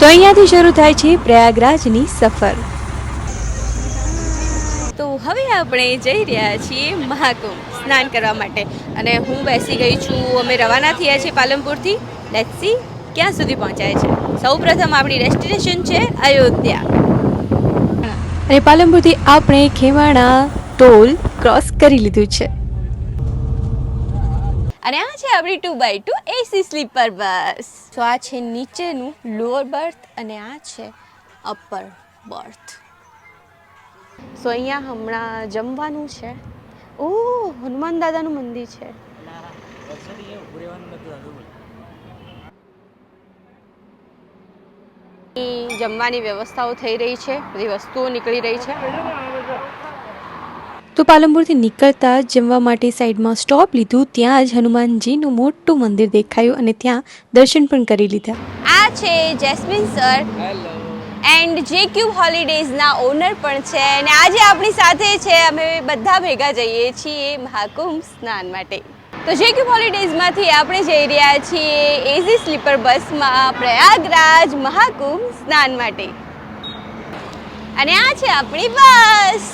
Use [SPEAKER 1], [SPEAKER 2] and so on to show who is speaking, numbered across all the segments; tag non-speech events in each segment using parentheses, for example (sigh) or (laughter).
[SPEAKER 1] તો અહીંયાથી શરૂ થાય છે પ્રયાગરાજની સફર. તો હવે આપણે જઈ રહ્યા છીએ મહાકુંભ સ્નાન કરવા માટે. અને હું બેસી ગઈ છું અમે રવાના થયા છીએ પાલનપુરથી. લેટ્સ સી ક્યાં સુધી પહોંચાય છે. સૌપ્રથમ આપણી ડેસ્ટિનેશન છે અયોધ્યા. અને પાલનપુરથી આપણે ખેવાણા ટોલ ક્રોસ કરી લીધું છે. અને આ છે આપણી two by two AC sleeper bus તો આ છે નીચેનું લોઅર બર્થ અને આ છે અપર બર્થ સો અહીંયા હમણાં જમવાનું છે. ઓ હનુમાન દાદાનું મંદિર છે. જમવાની વ્યવસ્થાઓ થઈ રહી છે, બધી વસ્તુઓ નીકળી રહી છે. તો પાલનપુરથી નીકળતા જ જમવા માટે સાઈડમાં સ્ટોપ લીધું ત્યાં જ હનુમાનજીનું મોટું મંદિર દેખાયું અને ત્યાં દર્શન પણ કરી લીધા. આ છે જેસ્મિન સર. એન્ડ જે ક્યુબ હોલિડેઝના ઓનર પણ છે અને આજે આપણી સાથે છે અમે બધા ભેગા જઈએ છીએ મહાકુંભ સ્નાન માટે. તો જે ક્યુબ હોલિડેઝમાંથી આપણે જઈ રહ્યા છીએ એસી સ્લીપર બસમાં પ્રયાગરાજ મહાકુંભ સ્નાન માટે. અને આ છે આપણી બસ.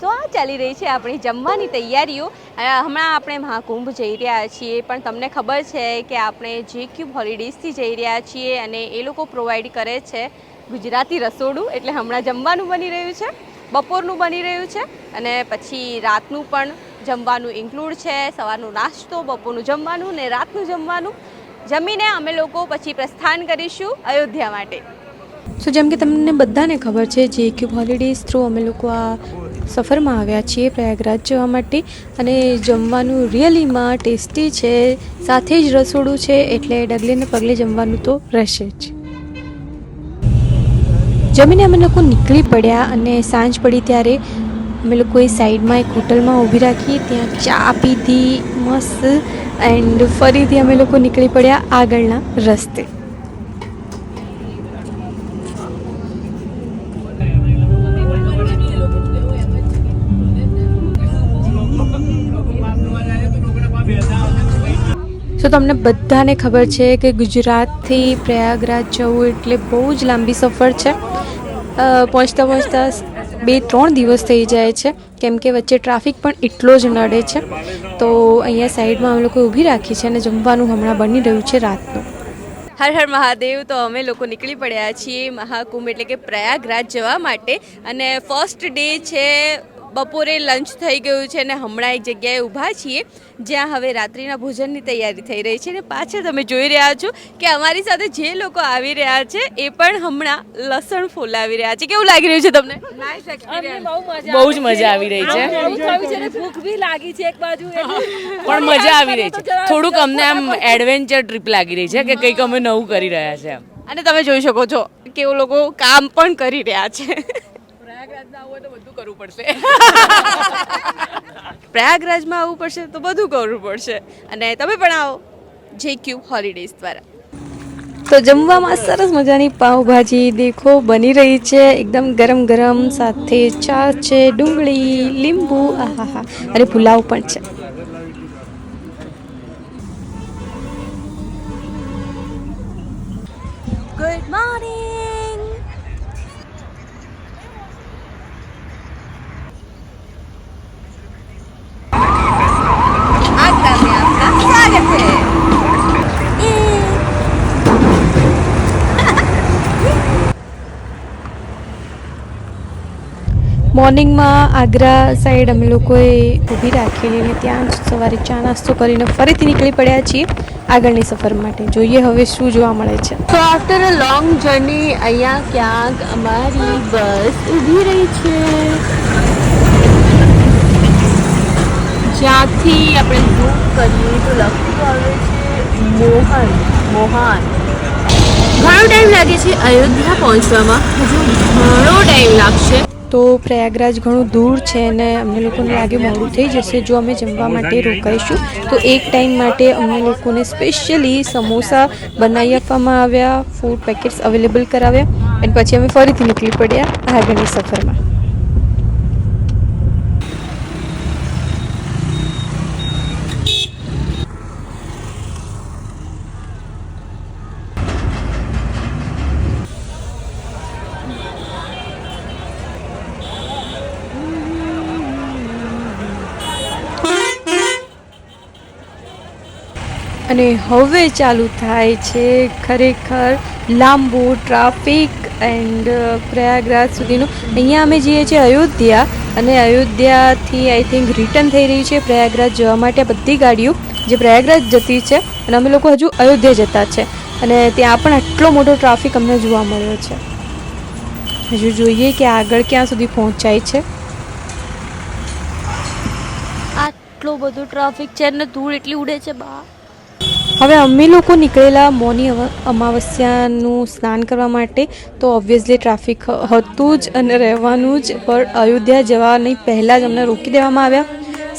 [SPEAKER 1] તો આ ચાલી રહી છે આપણી જમવાની તૈયારીઓ. હમણાં આપણે મહાકુંભ જઈ રહ્યા છીએ, પણ તમને ખબર છે કે આપણે જે ક્યુબ હોલિડેઝથી જઈ રહ્યા છીએ અને એ લોકો પ્રોવાઈડ કરે છે ગુજરાતી રસોડું, એટલે હમણાં જમવાનું બની રહ્યું છે, બપોરનું બની રહ્યું છે, અને પછી રાતનું પણ જમવાનું ઇન્ક્લુડ છે, સવારનો નાસ્તો, બપોરનું જમવાનું ને રાતનું જમવાનું. જમીને અમે લોકો પછી પ્રસ્થાન કરીશું અયોધ્યા માટે. સો જેમ કે તમને બધાને ખબર છે, જે ક્યુબ હોલિડેઝ થ્રુ અમે લોકો આ સફરમાં આવ્યા છીએ પ્રયાગરાજ જવા માટે અને જમવાનું રિયલીમાં ટેસ્ટી છે, સાથે જ રસોડું છે, એટલે ડગલે ને પગલે જમવાનું તો રહેશે જ. જમીને અમે લોકો નીકળી પડ્યા અને સાંજ પડી ત્યારે અમે લોકોએ સાઈડમાં એક હોટલમાં ઊભી રાખી, ત્યાં ચા પીધી, મસ્ત એન્ડ ફરીથી અમે લોકો નીકળી પડ્યા આગળના રસ્તે. સો તમને બધાને ખબર છે કે ગુજરાતથી પ્રયાગરાજ જવું એટલે બહુ જ લાંબી સફર છે. પહોંચતા પહોંચતા બે ત્રણ દિવસ થઈ જાય છે. કેમ કે વચ્ચે ટ્રાફિક પણ એટલો જ નડે છે. તો અહીંયા સાઈડમાં અમે લોકો ઊભી રાખી છે અને જમવાનું હમણાં બની રહ્યું છે રાતનું. હર હર મહાદેવ, તો અમે લોકો નીકળી પડ્યા છીએ મહાકુંભ એટલે કે પ્રયાગરાજ જવા માટે. અને ફર્સ્ટ ડે છે બપોરે લંચ થઈ ગયું છે અને હમણાં એક જગ્યાએ ઊભા છીએ જ્યાં હવે રાત્રિના ભોજનની તૈયારી થઈ રહી છે અને પાછળ તમે જોઈ રહ્યા છો કે અમારી સાથે જે લોકો આવી રહ્યા છે એ પણ હમણાં લસણ ફોલાવી રહ્યા છે. કેવું લાગી રહ્યું છે તમને?
[SPEAKER 2] બહુ જ મજા આવી રહી છે.
[SPEAKER 3] ભૂખ બી લાગી છે એક બાજુ (laughs)
[SPEAKER 2] પણ મજા આવી રહી છે. થોડુંક અમને આમ એડવેન્ચર ટ્રીપ લાગી રહી છે કે કંઈક અમે નવું કરી રહ્યા છે એમ.
[SPEAKER 1] અને તમે જોઈ શકો છો કે એ લોકો કામ પણ કરી રહ્યા છે.
[SPEAKER 2] બધું કરવું પડશે. (laughs)
[SPEAKER 1] પ્રયાગરાજમાં આવવું પડશે તો બધું કરવું પડશે. અને તમે પણ આવો જે ક્યુબ હોલિડેઝ દ્વારા. તો જમવામાં સરસ મજાની પાઉંભાજી દેખો બની રહી છે. એકદમ ગરમ ગરમ સાથે ચા છે ડુંગળી લીંબુ આહાહા. અને પુલાવ પણ છે. મોર્નિંગમાં આગ્રા સાઈડ અમે લોકોએ ઊભી રાખેલી અને ત્યાં જ સવારે ચા નાસ્તો કરીને ફરીથી નીકળી પડ્યા છીએ આગળની સફર માટે. જોઈએ હવે શું જોવા મળે છે. તો આફ્ટર અ લોંગ જર્ની અહીંયા ક્યાંક અમારી બસ ઊભી રહી છે. જ્યાંથી આપણે બુક કરીએ તો લખવું આવે છે, મોહન મોહન. ઘણો ટાઈમ લાગે છે અયોધ્યા પહોંચવામાં. હજુ ઘણો ટાઈમ લાગશે. તો પ્રયાગરાજ ઘણું દૂર છે અને અમને લોકોને લાગે મોડું થઈ જશે જો અમે જમવા માટે રોકાઈશું. તો એક ટાઈમ માટે અમને લોકોને સ્પેશિયલી સમોસા બનાવી આપવામાં આવ્યા ફૂડ પેકેટ્સ અવેલેબલ કરાવ્યા, અને પછી અમે ફરીથી નીકળી પડ્યા આગળની સફરમાં.
[SPEAKER 4] અને હવે ચાલુ થાય છે ખરેખર લાંબુ ટ્રાફિક એન્ડ પ્રયાગરાજ સુધીનું. અહીંયા અમે જઈએ છીએ અયોધ્યા અને અયોધ્યાથી આઈ થિંક રિટર્ન થઈ રહી છે પ્રયાગરાજ જવા માટે બધી ગાડીઓ જે પ્રયાગરાજ જતી છે અને અમે લોકો હજુ અયોધ્યા જતા છે અને ત્યાં પણ આટલો મોટો ટ્રાફિક અમને જોવા મળ્યો છે. હજુ જોઈએ કે આગળ ક્યાં સુધી પહોંચાય છે.
[SPEAKER 1] આટલો બધો ટ્રાફિક છે અને ધૂળ એટલી ઉડે છે બા.
[SPEAKER 4] હવે અમે લોકો નીકળેલા મૌની અમાવસ્યાનું સ્નાન કરવા માટે તો ઓબ્વિયસલી ટ્રાફિક હતું જ અને રહેવાનું જ પણ અયોધ્યા જવાની પહેલાં જ અમને રોકી દેવામાં આવ્યા.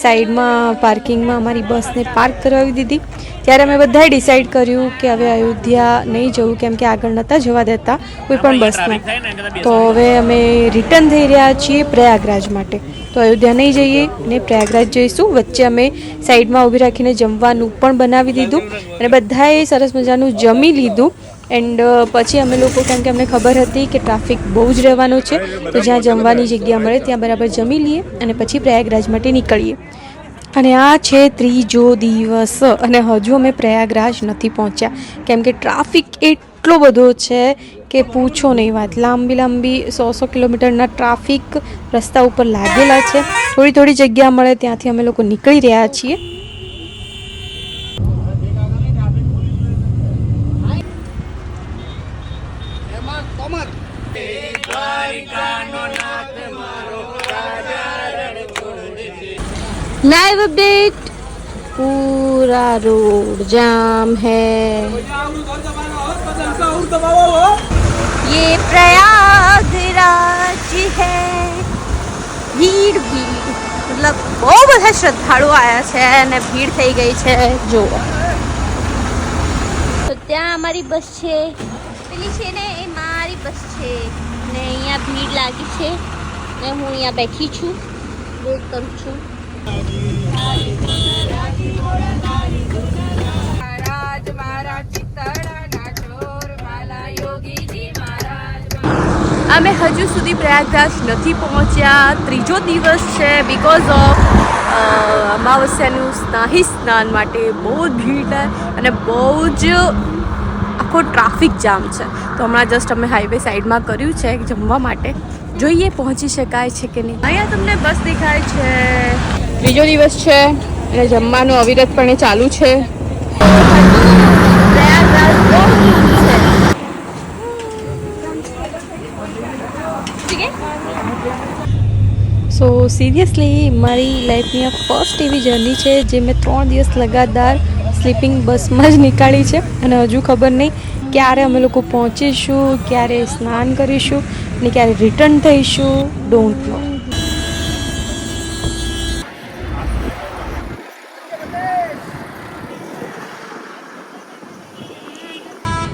[SPEAKER 4] સાઈડમાં પાર્કિંગમાં અમારી બસને પાર્ક કરાવી દીધી. ત્યારે અમે બધાએ ડિસાઈડ કર્યું કે હવે અયોધ્યા નહીં જવું કેમ કે આગળ નહોતા જવા દેતા કોઈ પણ બસને તો હવે અમે રિટર્ન થઈ રહ્યા છીએ પ્રયાગરાજ માટે. તો અયોધ્યા નહીં જઈએ ને પ્રયાગરાજ જઈશું. વચ્ચે અમે સાઈડમાં ઊભી રાખીને જમવાનું પણ બનાવી દીધું અને બધાએ સરસ મજાનું જમી લીધું. એન્ડ પછી અમે લોકો કેમ કે અમને ખબર હતી કે ટ્રાફિક બહુ જ રહેવાનું છે, તો જ્યાં જમવાની જગ્યા મળે ત્યાં બરાબર જમી લઈએ અને પછી પ્રયાગરાજ માટે નીકળીએ. અને આ છે ત્રીજો દિવસ અને હજુ અમે પ્રયાગરાજ નથી પહોંચ્યા. કેમ કે ટ્રાફિક એટલો એટલો બધો છે કે પૂછો નહીં વાત. લાંબી લાંબી સો સો કિલોમીટરના ટ્રાફિક રસ્તા ઉપર લાગેલા છે. થોડી થોડી જગ્યા મળે ત્યાંથી અમે લોકો નીકળી રહ્યા છીએ.
[SPEAKER 1] લાઈવ અપડેટ પૂરા રોડ જામ હૈ. पूरा रोड जाम है ये प्रयागराज है ભીડ ભીડ મતલબ બહુ બધા શ્રદ્ધાળુઓ આવ્યા છે અને ભીડ થઈ ગઈ છે જો તો ત્યાં અમારી બસ છે પેલી છે ને એ મારી બસ છે ને અહીંયા ભીડ લાગી છે ને હું અહીંયા બેઠી છું વેઇટ કરું છું અમે હજુ સુધી પ્રયાગરાજ નથી પહોંચ્યા. ત્રીજો દિવસ છે બિકોઝ ઓફ અમાવસ્યાનું સ્નાહી સ્નાન માટે બહુ જ ભીડ અને બહુ જ આખો ટ્રાફિક જામ છે. તો હમણાં જસ્ટ અમે હાઈવે સાઈડમાં કર્યું છે જમવા માટે. જોઈએ પહોંચી શકાય છે કે નહીં. અહીંયા તમને બસ દેખાય છે. ત્રીજો દિવસ છે અને જમવાનું અવિરતપણે ચાલુ છે પ્રયાગરાજ બહુ દૂર છે ઠીક હે
[SPEAKER 4] સો સિરિયસલી મારી લાઈફની આ ફર્સ્ટ એવી જર્ની છે જે મેં ત્રણ દિવસ લગાતાર સ્લીપિંગ બસમાં જ નીકાળી છે. અને હજુ ખબર નહીં ક્યારે અમે લોકો પહોંચીશું, ક્યારે સ્નાન કરીશું, ને ક્યારે રિટર્ન થઈશું. ડોન્ટ નો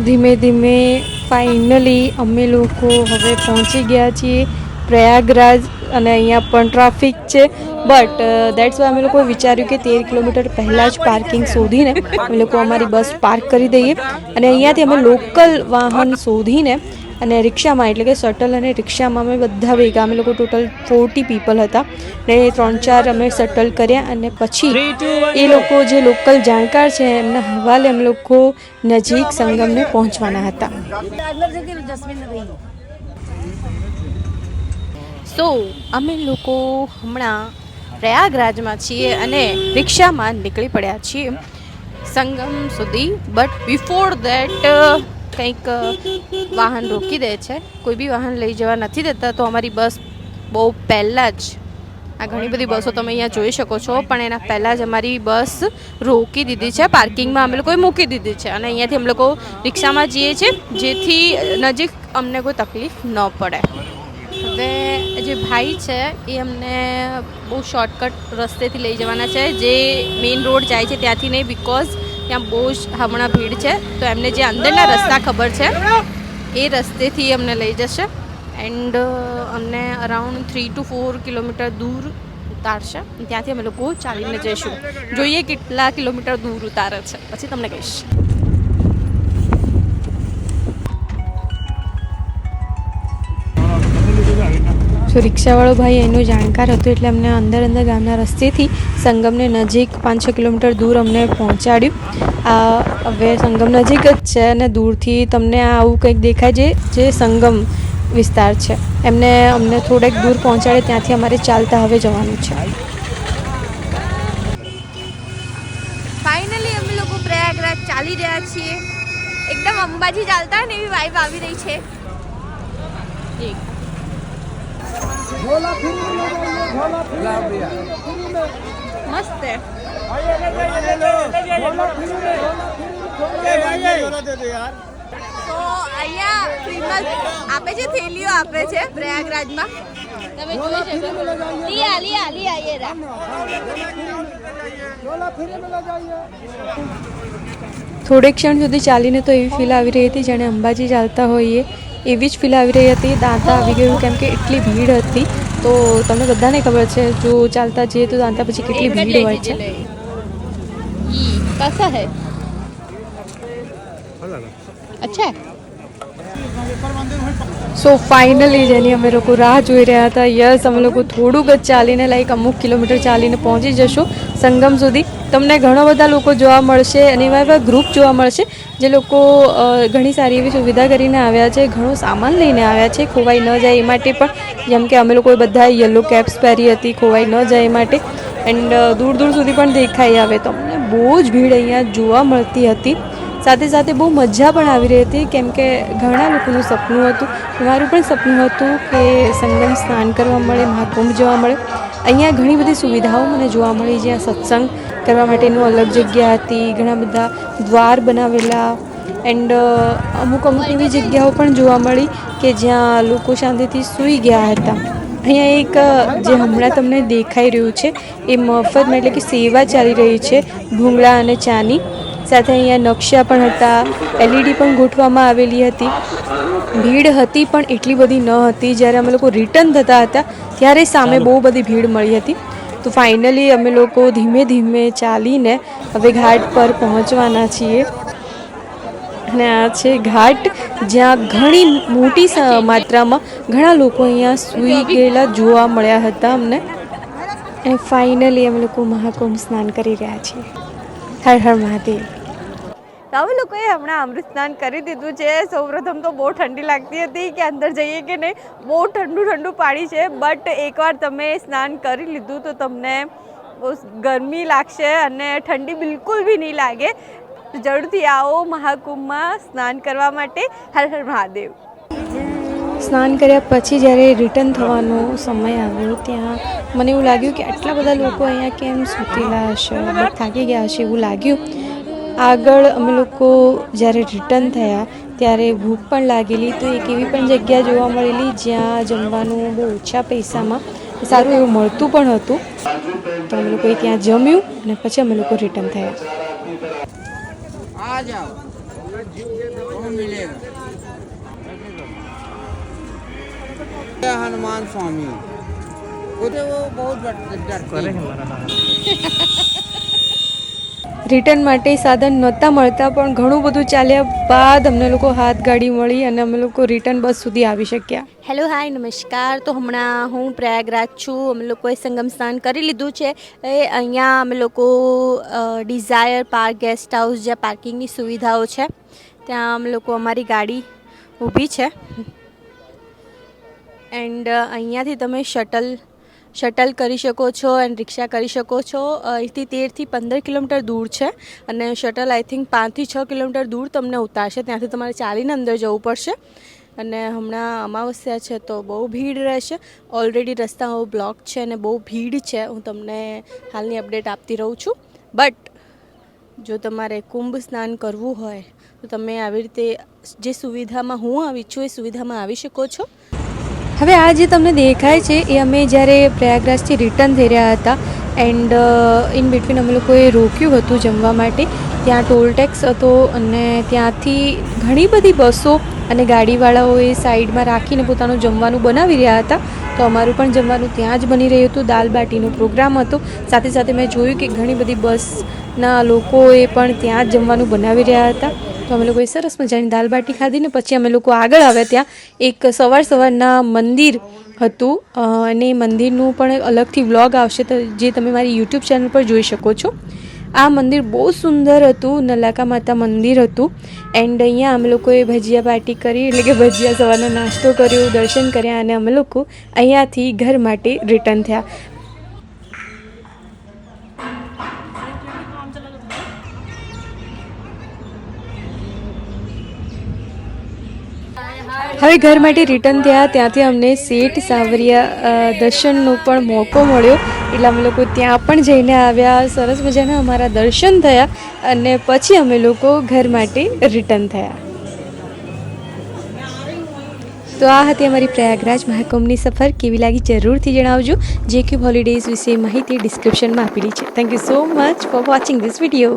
[SPEAKER 4] ધીમે ધીમે ફાઇનલી અમે લોકો હવે પહોંચી ગયા છીએ પ્રયાગરાજ. અને અહીંયા પણ ટ્રાફિક છે. બટ દેટ્સ વાય અમે લોકોએ વિચાર્યું કે તેર કિલોમીટર પહેલાં જ પાર્કિંગ શોધીને અમે લોકો અમારી બસ પાર્ક કરી દઈએ. અને અહીંયાથી અમે લોકલ વાહન શોધીને અને રિક્ષામાં, એટલે કે શટલ અને રિક્ષામાં અમે બધા ભેગા, અમે લોકો ટોટલ ફોર્ટી પીપલ હતા. ને ત્રણ ચાર અમે શટલ કર્યા અને પછી એ લોકો જે લોકલ જાણકાર છે, એમના હવાલે અમે લોકો નજીક સંગમને પહોંચવાના હતા.
[SPEAKER 1] સો અમે લોકો હમણાં પ્રયાગરાજમાં છીએ અને રિક્ષામાં નીકળી પડ્યા છીએ સંગમ સુધી. બટ બિફોર દેટ કંઈક વાહન રોકી દે છે. કોઈ બી વાહન લઈ જવા નથી દેતા, તો અમારી બસ બહુ પહેલાં જ, આ ઘણી બધી બસો તમે અહીંયા જોઈ શકો છો, પણ એના પહેલાં જ અમારી બસ રોકી દીધી છે. પાર્કિંગમાં અમે લોકોએ મૂકી દીધી છે. અને અહીંયાથી અમે લોકો રિક્ષામાં જઈએ છીએ, જેથી નજીક અમને કોઈ તકલીફ ન પડે. હવે જે ભાઈ છે, એ અમને બહુ શોર્ટકટ રસ્તેથી લઈ જવાના છે. જે મેઇન રોડ જાય છે ત્યાંથી નહીં બિકોઝ ત્યાં બહુ જ હમણાં ભીડ છે. તો એમને જે અંદરના રસ્તા ખબર છે, એ રસ્તેથી અમને લઈ જશે. એન્ડ અમને around three to four kilometre દૂર ઉતારશે. ત્યાંથી અમે લોકો ચાલીને જઈશું. જોઈએ કેટલા કિલોમીટર દૂર ઉતારે છે. પછી તમને કહીશ.
[SPEAKER 4] તો રિક્ષાવાળો ભાઈ એનો જાણકાર હતો એટલે અમને અંદર અંદર ગામના રસ્તેથી સંગમને નજીક પાંચ છ કિલોમીટર દૂર અમને પહોંચાડ્યું. આ હવે સંગમ નજીક જ છે અને દૂરથી તમને આવું કંઈક દેખાય છે જે સંગમ વિસ્તાર છે. એમને, અમને થોડેક દૂર પહોંચાડે ત્યાંથી અમારે ચાલતા હવે જવાનું છે.
[SPEAKER 1] ફાઇનલી અમે લોકો પ્રયાગરાજ ચાલી રહ્યા છીએ. એકદમ અંબાજી ચાલતા ને એવી વાઇબ આવી રહી છે. મસ્ત. તો અહીંયા ફ્રીમાં આપે છે, થેલીઓ આપે છે પ્રયાગરાજમાં. તમે જોઈ શકો લિયા લિયા લિયા યે રા
[SPEAKER 4] થોડી ક્ષણ સુધી ચાલીને તો એવી ફીલ આવી રહી હતી જાણે અંબાજી ચાલતા હોઈએ. એવી જ ફીલ આવી રહી હતી દાંતા આવી ગયું કેમ કે એટલી ભીડ હતી તો તમને બધાને ખબર છે જો ચાલતા જઈએ તો દાંતા પછી કેટલી ભીડ હોય છે
[SPEAKER 1] कैसा है अच्छा है
[SPEAKER 4] સો ફાઇનલી જેની અમે લોકો રાહ જોઈ રહ્યા હતા યસ અમે લોકો થોડુંક જ ચાલીને લાઈક અમુક કિલોમીટર ચાલીને પહોંચી જશું સંગમ સુધી તમને ઘણા બધા લોકો જોવા મળશે અને એવા એવા ગ્રુપ જોવા મળશે જે લોકો ઘણી સારી એવી સુવિધા કરીને આવ્યા છે, ઘણો સામાન લઈને આવ્યા છે, ખોવાઈ ન જાય એ માટે પણ. જેમ કે અમે લોકોએ બધા યલો કેપ્સ પહેરી હતી, ખોવાઈ ન જાય એ માટે. એન્ડ દૂર દૂર સુધી પણ દેખાઈ આવે. તો અમને બહુ જ ભીડ અહીંયા જોવા મળતી હતી. સાથે સાથે બહુ મજા પણ આવી રહી હતી, કેમ કે ઘણા લોકોનું સપનું હતું. મારું પણ સપનું હતું કે સંગમ સ્નાન કરવા મળે, મહાકુંભ જોવા મળે. અહીંયા ઘણી બધી સુવિધાઓ મને જોવા મળી જ્યાં સત્સંગ કરવા માટેનું અલગ જગ્યા હતી, ઘણા બધા દ્વાર બનાવેલા એન્ડ અમુક અમુક એવી જગ્યાઓ પણ જોવા મળી કે જ્યાં લોકો શાંતિથી સૂઈ ગયા હતા. અહીંયા એક જે હમણાં તમને દેખાઈ રહ્યું છે, એ મફતમાં એટલે કે સેવા ચાલી રહી છે, ભૂંગળા અને ચાની. સાથે અહીંયા નકશા પણ હતા એલઈડી પણ ગોઠવામાં આવેલી હતી. ભીડ હતી પણ એટલી બધી ન હતી. જ્યારે અમે લોકો રિટર્ન થતા હતા, ત્યારે સામે બહુ બધી ભીડ મળી હતી. તો ફાઇનલી અમે લોકો ધીમે ધીમે ચાલીને હવે ઘાટ પર પહોંચવાના છીએ. અને આ છે ઘાટ, જ્યાં ઘણી મોટી માત્રામાં ઘણા લોકો અહીંયા સૂઈ ગયેલા જોવા મળ્યા હતા અમને. અને ફાઇનલી અમે લોકો મહાકુંભ સ્નાન કરી રહ્યા છીએ. હર હર મહાદેવ.
[SPEAKER 1] અમે લોકોએ હમણાં અમૃત સ્નાન કરી દીધું છે. સૌપ્રથમ તો બહુ ઠંડી લાગતી હતી કે અંદર જઈએ કે નહીં? બહુ ઠંડુ ઠંડુ પાણી છે. બટ એકવાર તમે સ્નાન કરી લીધું તો તમને બહુ ગરમી લાગશે અને ઠંડી બિલકુલ બી નહીં લાગે. જરૂરથી આવો મહાકુંભમાં સ્નાન કરવા માટે. હર હર મહાદેવ.
[SPEAKER 4] સ્નાન કર્યા પછી જ્યારે રિટર્ન થવાનો સમય આવ્યો, ત્યાં મને એવું લાગ્યું કે આટલા બધા લોકો અહીંયા કેમ સૂતેલા હશે, થાકી ગયા હશે એવું લાગ્યું. આગળ અમે લોકો જ્યારે રિટર્ન થયા ત્યારે ભૂખ પણ લાગેલી તો એક એવી પણ જગ્યા જોવા મળેલી જ્યાં જમવાનું બહુ ઓછા પૈસામાં સારું એવું મળતું પણ હતું તો અમે લોકોએ ત્યાં જમ્યું અને પછી અમે લોકો રિટર્ન થયા
[SPEAKER 5] आ जाओ वो मिलेगा जय हनुमान स्वामी उधर वो बहुत डर- डरते हैं।
[SPEAKER 4] રિટર્ન માટે સાધન નહોતા મળતા, પણ ઘણું બધું ચાલ્યા બાદ અમને લોકો હાથ ગાડી મળી અને અમે લોકો રિટર્ન બસ સુધી આવી શક્યા.
[SPEAKER 1] હેલો, હાય, નમસ્કાર. તો હમણાં હું પ્રયાગરાજ છું. અમે લોકોએ સંગમ સ્નાન કરી લીધું છે. એ અહીંયા અમે લોકો ડિઝાયર પાર્ક ગેસ્ટ હાઉસ જ્યાં પાર્કિંગની સુવિધાઓ છે, ત્યાં અમે લોકો અમારી ગાડી ઊભી છે. એન્ડ અહીંયાથી તમે શટલ શટલ કરી શકો છો એન્ડ રિક્ષા કરી શકો છો. અહીંથી તેરથી પંદર કિલોમીટર દૂર છે અને શટલ આઈ થિંક પાંચથી છ કિલોમીટર દૂર તમને ઉતારશે. ત્યાંથી તમારે ચાલીને અંદર જવું પડશે. અને હમણાં અમાવસ્યા છે તો બહુ ભીડ રહેશે. ઓલરેડી રસ્તાઓ બ્લોક છે અને બહુ ભીડ છે. હું તમને હાલની અપડેટ આપતી રહું છું. બટ જો તમારે કુંભ સ્નાન કરવું હોય, તો તમે આવી રીતે જે સુવિધામાં હું આવી છું, એ સુવિધામાં આવી શકો છો.
[SPEAKER 4] હવે આ જે તમને દેખાય છે, એ અમે જ્યારે પ્રયાગરાજથી રિટર્ન થઈ રહ્યા હતા એન્ડ ઇન બિટવીન અમે લોકોએ રોક્યું હતું જમવા માટે. ત્યાં ટોલ ટેક્સ હતો અને ત્યાંથી ઘણી બધી બસો અને ગાડીવાળાઓએ સાઈડમાં રાખીને પોતાનું જમવાનું બનાવી રહ્યા હતા. તો અમારું પણ જમવાનું ત્યાં જ બની રહ્યું હતું. દાલ બાટીનો પ્રોગ્રામ હતો. સાથે સાથે મેં જોયું કે ઘણી બધી બસના લોકોએ પણ ત્યાં જ જમવાનું બનાવી રહ્યા હતા. તો અમે લોકોએ સરસ મજાની દાલ બાટી ખાધી ને પછી અમે લોકો આગળ આવ્યા ત્યાં. એક સવાર સવારના મંદિર હતું અને મંદિરનું પણ અલગથી વ્લોગ આવશે જે તમે મારી યુટ્યુબ ચેનલ પર જોઈ શકો છો. આ મંદિર બહુ સુંદર હતું, નલાકા માતા મંદિર હતું. એન્ડ અહીંયા અમે લોકોએ ભજીયા પાર્ટી કરી, એટલે કે ભજીયા સવારનો નાસ્તો કર્યો, દર્શન કર્યા અને અમે લોકો અહીંયાથી ઘર માટે રિટર્ન થયા. હવે ઘર માટે રિટર્ન થયા, ત્યાંથી અમને શેઠ સાવરિયા દર્શનનો પણ મોકો મળ્યો. એટલે અમે લોકો ત્યાં પણ જઈને આવ્યા. સરસ મજાના અમારા દર્શન થયા અને પછી અમે લોકો ઘર માટે રિટર્ન થયા. તો આ હતી અમારી પ્રયાગરાજ મહાકુંભની સફર. કેવી લાગી જરૂરથી જણાવજો. જે ક્યુબ હોલિડેઝ વિશે માહિતી ડિસ્ક્રિપ્શનમાં આપેલી છે. Thank you so much for watching this video